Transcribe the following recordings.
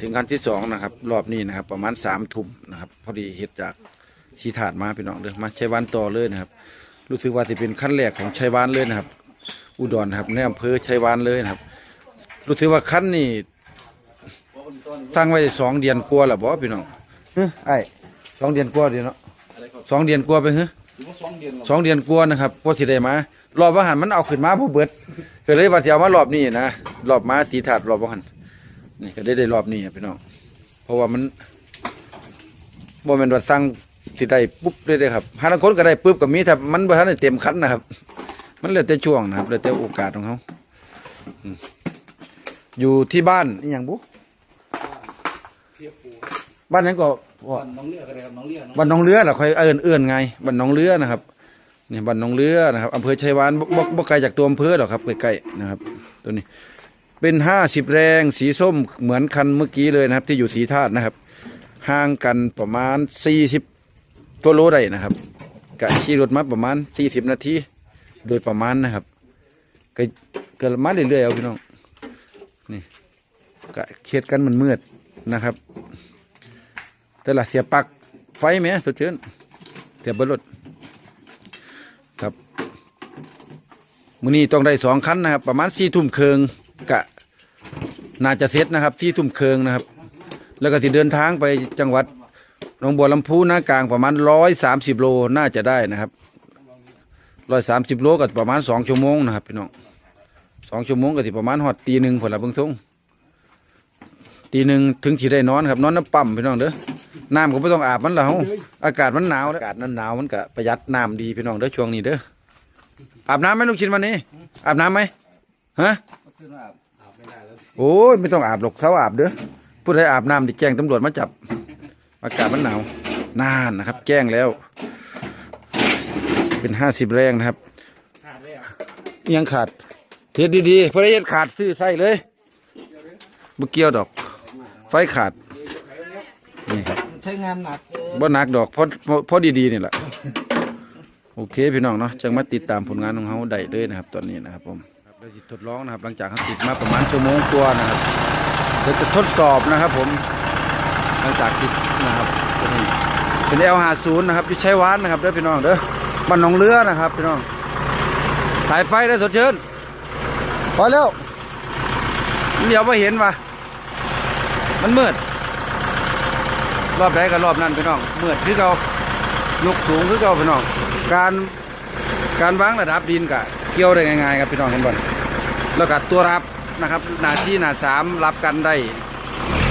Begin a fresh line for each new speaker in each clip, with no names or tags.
ถึงขั้นที่สองนะครับ รอบนี้นะครับ ประมาณสามทุ่มนะครับ พอดีเฮ็ดจากชีถาดมาพี่น้องเด้อมาชัยวานต่อเลยนะครับ รู้สึกว่าจะเป็นขั้นแรกของชัยวานเลยนะครับ อุดรนะครับในอำเภอชัยวานเลยนะครับ รู้สึกว่าขั้นนี้สร้างไว้สองเดือนกลัว่าแล้วบ่พี่น้องเฮ้ยไอ้สองเดือนกว่าเดียวเนาะสองเดือนกว่าไปเฮ้ย
ถือสองเดือนแล้ว
นกว่านะครับพอสิได้มารอบว่าหันมันเอาขึ้นมาผู้เบิดก็เลยว่าจะเอามารอบนี้นะรอบมาสีถาดรอบว่าหัน นี่ก็ได้ได้รอบนี้อะพี่น้องเพราะว่ามันบ่แม่นว่าสั่งสิได้ปุ๊บเลยเด้อครับหาลางคนก็ได้ปุ๊บก็มีแต่มันบ่ทันได้เต็มคันนะครับ มันแล้วแต่ช่วงนะครับแล้วแต่โอกาสของเขาอืมอยู่ที่บ้านอหย่างบุ
เทียบปู
บ้านหยังก็พ่อ
บ้านน้องเลือกอะไรครับน้องเลือก
บ้านหน้องเรือล่ะค่อยเอิ้นเอื้อนไงบ้านหน้องเรือนะครับนี่บ้านหน้องเรือนะครับอำเภอชัยวานบ่บ่บ่ไกลจากตัวอำเภอหรอกครับใกล้ๆนะครับ ตัวนี้ เป็นห้าสิบแรงสีส้มเหมือนคันเมื่อกี้เลยนะครับ ที่อยู่สีธาตุนะครับ ห่างกันประมาณสี่สิบกิโลได้นะครับกะขี่รถมาประมาณสี่สิบนาทีโดยประมาณนะครับก็ก็มาเรื่อยๆเอาพี่น้องนี่กะเขียดกันมันมืดนะครับ แต่ละเสียปักไฟไหมสดชื่นเสียบบนรถครับมื้อนี้ต้องได้สองคันนะครับ ประมาณสี่ทุ่มเคือง กะน่าจะเสร็จนะครับที่ทุ่มเคืองนะครับ แล้วก็ที่เดินทางไปจังหวัดหนองบัวลำพูหน้ากลางประมาณร้อยสามสิบโลน่าจะได้นะครับร้อยสามสิบโลก็ประมาณสองชั่วโมงนะครับพี่น้องสองชั่วโมงก็ที่ประมาณหอดตีหนึ่งผลละเบื้องต้นตีหนึ่งถึงที่ได้นอนครับนอนน้ำปั๊มพี่น้องเด้อน้ำก็ไม่ต้องอาบมันแล้วอากาศมันหนาวอากาศมันหนาวมันก็ประหยัดน้ำดีพี่น้องเด้อช่วงนี้เด้ออาบน้ำไหมลูกชิ้นวันนี้ อาบน้ำไหมฮะ
ขึ้นมาอาบไม่ได้แล้ว
โอ้ยไม่ต้องอาบหรอกเท้าอาบเด้อผู้ใดอาบน้ำดิแจ้งตำรวจมาจับ อากาศมันหนาวนานนะครับ แจ้งแล้ว เป็นห้าสิบแรงนะครับ
ขาดเลยอะ
ยังขาดเทสดีๆเพราะได้เฮ็ดขาดซื้อไส้เลยบ่เกี่ยวดอก ไฟขาดนี่ครับ
ใช้งานหนัก
บ่หนักดอกเพราะเพราะเพราะดีๆนี่แหละโอเคพี่น้องเนาะจังมาติดตามผลงานของเขาได้เลยนะครับ ตอนนี้นะครับผมครับ เราจะทดลองนะครับ หลังจากเขาติดมาประมาณชั่วโมงกว่านะครับเราจะทดสอบนะครับ ผมหลังจากติดนะครับตัวนี้เป็น L50 นะครับที่ใช้วานนะครับเด้อพี่น้องเด้อบ้านหนองเรือนะครับพี่น้องถ่ายไฟได้สดชื่นพอแล้วเดี๋ยวมาเห็นว่ะมันมืดรอบใดก็รอบนั้นพี่น้องมื่อคือเรายกสูงคือเราพี่น้องการ การวางระดับดินกะเกี่ยวได้ง่ายๆครับพี่น้องเห็นบ่แล้วก็ตัวรับนะครับหน้าที่หน้าสามรับกันได้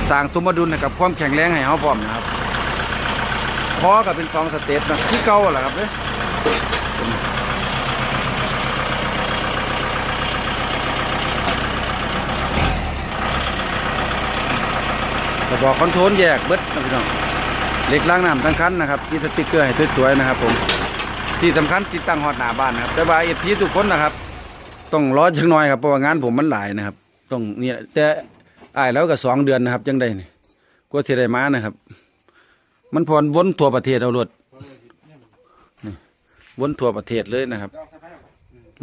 สร้างสมดุลกับความแข็งแรงให้เฮาพร้อมนะครับพอก็เป็นสองสเต็ปนะที่เก่าแหละครับเด้อกระบอกคอนโทรลแยกเบิดนะพี่น้องเหล็กล้างน้ำทั้งคันนะครับที่สติ๊กเกอร์ให้สวยๆนะครับผม ที่สำคัญติดตั้งฮอดหน้าบ้านนะครับ แต่ว่าเอฟพีทุกคนนะครับ ต้องรอจักหน่อยครับเพราะว่างานผมมันหลายนะครับ ต้องเนี่ยแต่อายแล้วก็สองเดือนนะครับจังได้นี่กว่าที่ได้มานะครับ มันพรวนทั่วประเทศเอารถวนทั่วประเทศเลยนะครับ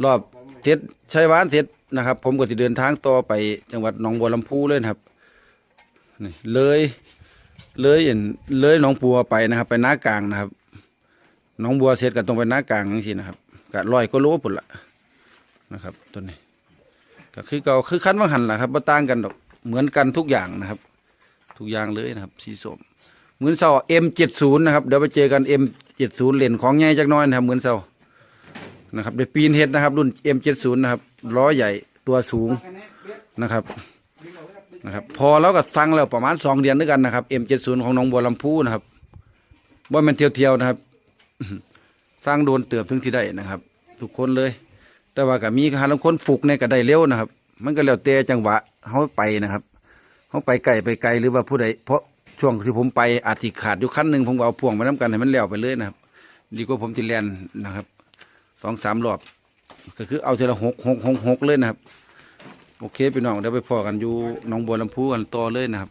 รอบเทศชัยวานเทศนะครับ ผมก็จะเดินทางต่อไปจังหวัดหนองบัวลำพูเลยนะครับเลยเลยเห็นเลยหนองปัวไปนะครับ ไปน้ากลางนะครับ น้องบัวเสร็จก็ต้องไปน้ากลางจังซี่นะครับก็ร้อยก็โลปุ่นละนะครับตัวนี้ ก็คือเก่าคือคันว่าหันล่ะครับบ่ต่างกันดอกเหมือนกันทุกอย่างนะครับ ทุกอย่างเลยนะครับ สีส้มเหมือนเสา M70 นย์นะครับเดี๋ยวไปเจอกัน M70 เจ็ดศูนย์เหรียญของใหญ่จักหน้อยนะครับเหมือนเสานะครับได้ปีนเฮ็ดนะครับ รุ่น M70 นย์นะครับล้อใหญ่ตัวสูงนะครับนะครับพอแล้วก็ฟังแล้วประมาณสองเดือนด้วยกันนะครับ M70 ของหน้องบัวลำพูนะครับว่ามันเที่ยวๆนะครับ สร้างโดนเติบถึงที่ได้นะครับ ทุกคนเลย แต่ว่าก็มีหารลางคนฝึกในยก็ได้เร็วนะครับ มันก็แล้วแต่จังหวะเขาไปนะครับเขาไปไกลไปไกลหรือว่าผู้ใดเพราะช่วงที่ผมไปอาจิขาดอยู่ขั้นหนึ่งผมเอาพ่วงมาน้กันให้มันแล้วไปเลยนะครับ ดีกว่าผมจะแลนนะครับสองสามรอบ ก็คือเอาทีละหกหกหกหกเลยนะครับ โอเคพี่น้องเดี๋ยวไปพอกันอยู่หนองบัวลำพูกันต่อเลยนะครับ